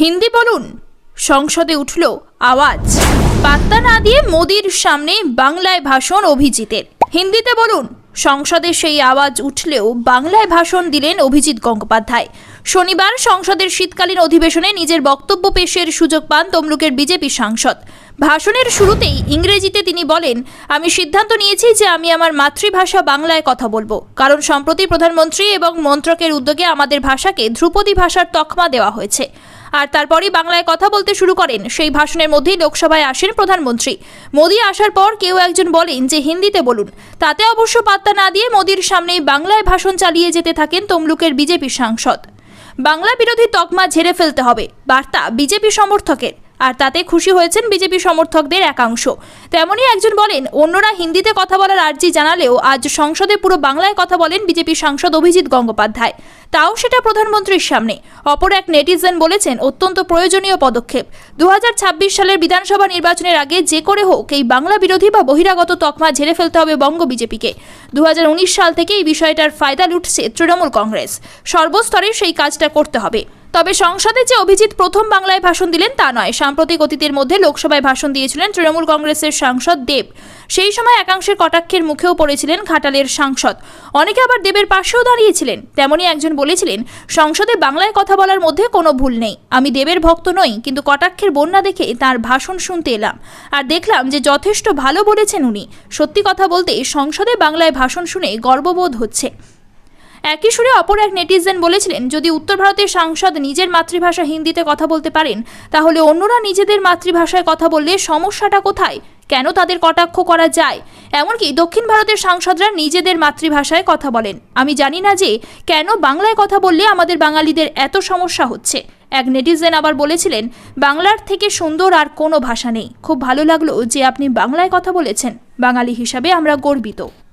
হিন্দি বলুন। সংসদে উঠল আওয়াজ। পাত্তা না দিয়ে মোদির সামনে বাংলায় ভাষণ অভিজিতের। হিন্দিতে বলুন, সংসদে সেই আওয়াজ উঠলেও বাংলায় ভাষণ দিলেন অভিজিৎ গঙ্গোপাধ্যায়। শনিবার সংসদের শীতকালীন অধিবেশনে নিজের বক্তব্য পেশের সুযোগ পান তমলুকের বিজেপি সাংসদ। ভাষণের শুরুতেই ইংরেজিতে তিনি বলেন, আমি সিদ্ধান্ত নিয়েছি যে আমি আমার মাতৃভাষা বাংলায় কথা বলব। কারণ সম্প্রতি প্রধানমন্ত্রী এবং মন্ত্রকের উদ্যোগে আমাদের ভাষাকে ধ্রুপদী ভাষার তকমা দেওয়া হয়েছে। আর তারপরই বাংলায় কথা বলতে শুরু করেন। সেই ভাষণের মধ্যেই লোকসভায় আসেন প্রধানমন্ত্রী। মোদি আসার পর কেউ একজন বলেন যে, হিন্দিতে বলুন। তাতে অবশ্য পাত্তা না দিয়ে মোদির সামনেই বাংলায় ভাষণ চালিয়ে যেতে থাকেন তমলুকের বিজেপি সাংসদ। বাংলা বিরোধী তকমা ঝেড়ে ফেলতে হবে। বার্তা বিজেপি সমর্থকের। আর তাতে খুশি হয়েছেন বিজেপি সমর্থকদের একাংশ। তেমনই একজন বলেন, অন্যরা হিন্দিতে কথা বলার আর্জি জানালেও আজ সংসদে পুরো বাংলায় কথা বলেন বিজেপি সাংসদ অভিজিৎ গঙ্গোপাধ্যায়। তাও সেটা প্রধানমন্ত্রীর সামনে। অপর এক নেটিজেন বলেছেন, অত্যন্ত প্রয়োজনীয় পদক্ষেপ। দু হাজার ছাব্বিশ সালের বিধানসভা নির্বাচনের আগে যে করে হোক এই বাংলা বিরোধী বা বহিরাগত তকমা ঝেড়ে ফেলতে হবে বঙ্গ বিজেপিকে। দু হাজার উনিশ সাল থেকে এই বিষয়টার ফায়দা লুটছে তৃণমূল কংগ্রেস। সর্বস্তরে সেই কাজটা করতে হবে। তবে সংসদে যে অভিজিৎ প্রথম বাংলায় ভাষণ দিলেন তা নয়। সাম্প্রতিক অতীতের মধ্যে লোকসভায় ভাষণ দিয়েছিলেন তৃণমূল কংগ্রেসের সাংসদ দেব। সেই সময় একাংশের কটাক্ষের মুখেও পড়েছিলেন ঘাটালের সাংসদ। অনেকে আবার দেবের পাশেও দাঁড়িয়েছিলেন। তেমনই একজন বলেছিলেন, সংসদে বাংলায় কথা বলার মধ্যে কোনো ভুল নেই। আমি দেবের ভক্ত নই, কিন্তু কটাক্ষের বন্যা দেখে তার ভাষণ শুনতে এলাম। আর দেখলাম যে যথেষ্ট ভালো বলেছেন উনি। সত্যি কথা বলতে সংসদে বাংলায় ভাষণ শুনে গর্ববোধ হচ্ছে। একই সুরে অপর এক নেটিজেন বলেছিলেন, যদি উত্তর ভারতের সাংসদ নিজের মাতৃভাষা হিন্দিতে কথা বলতে পারেন, তাহলে অন্যরা নিজেদের মাতৃভাষায় কথা বললে সমস্যাটা কোথায়? কেন তাদের কটাক্ষ করা যায়? এমনকি দক্ষিণ ভারতের সাংসদরা নিজেদের মাতৃভাষায় কথা বলেন। আমি জানি না যে কেন বাংলায় কথা বললে আমাদের বাঙালিদের এত সমস্যা হচ্ছে। এক নেটিজেন আবার বলেছিলেন, বাংলার থেকে সুন্দর আর কোনো ভাষা নেই। খুব ভালো লাগল যে আপনি বাংলায় কথা বলেছেন। বাঙালি হিসাবে আমরা গর্বিত।